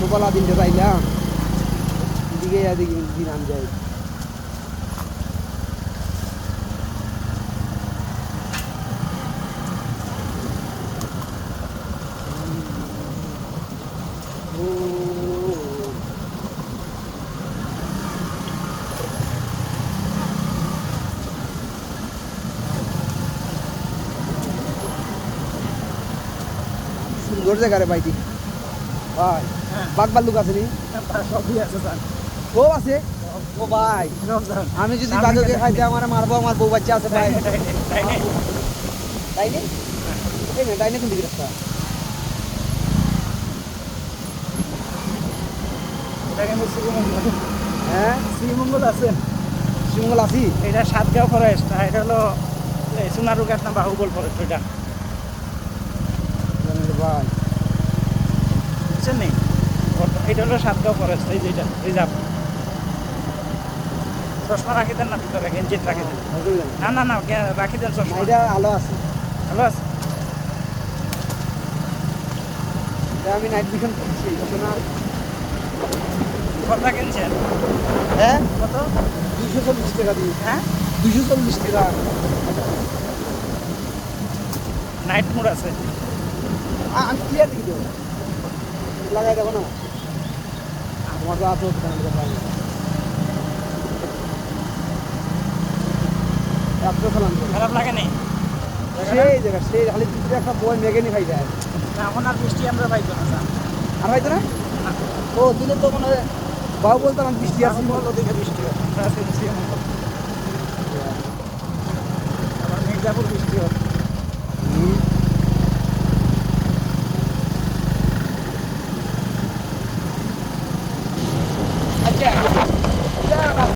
টোপালা দিন ঢোকাইলাম দিকে যাতে দিন আনতে যায় সুন্দর জায়গা রে বাইটি। ভাই। বাঘ ভাল্লুক আছে নি? সবই আছে? স্যার ও আছে ও ভাই আমি যদি বাঘকে খাইতে আমার মারবো আমার বউ বাচ্চা আছে ভাই। তাই এই না তাই নে রাস্তা কিন্তু শ্রীমঙ্গল। হ্যাঁ? শ্রীমঙ্গল আছে। আছি? এটা সাতগাঁও ফরেস্ট এটা হলো এই সোনারুঘাট না বাহুবল ফরেস্ট ওইটা। ভাই। বুঝছেন নেই এটা হলো সাতগাঁও ফরেস্ট এই যেটা রিজার্ভ চশমা রাখি দেন না ভিতরে গেঞ্জিত রাখি দেন না না না রাখি দেন চশমা। এটা আলো আছে। ভালো আছে? আমি নাইট ভিশন করছি না। কত কিনছেন? হ্যাঁ? কত? দুশো চল্লিশ টাকা দিয়ে। হ্যাঁ? দুশো চল্লিশ টাকা। নাইট মোড আছে। আমি ক্লিয়ার দেখি দেবো। লাগাই দেবো না? তোমার তো ভাই তো। খারাপ লাগে নেই সেই জায়গা সেই খালি একটা বই মেঘেনি খাই যায়। এখন আর বৃষ্টি আমরা পাইতো না আর হয়তো না। ও দিলে তো মনে হয় বাবু বলতাম বৃষ্টি এখন ওদিকে বৃষ্টি হয়। আমরা আছি শ্রীমঙ্গল আবার মির্জাপুর বৃষ্টি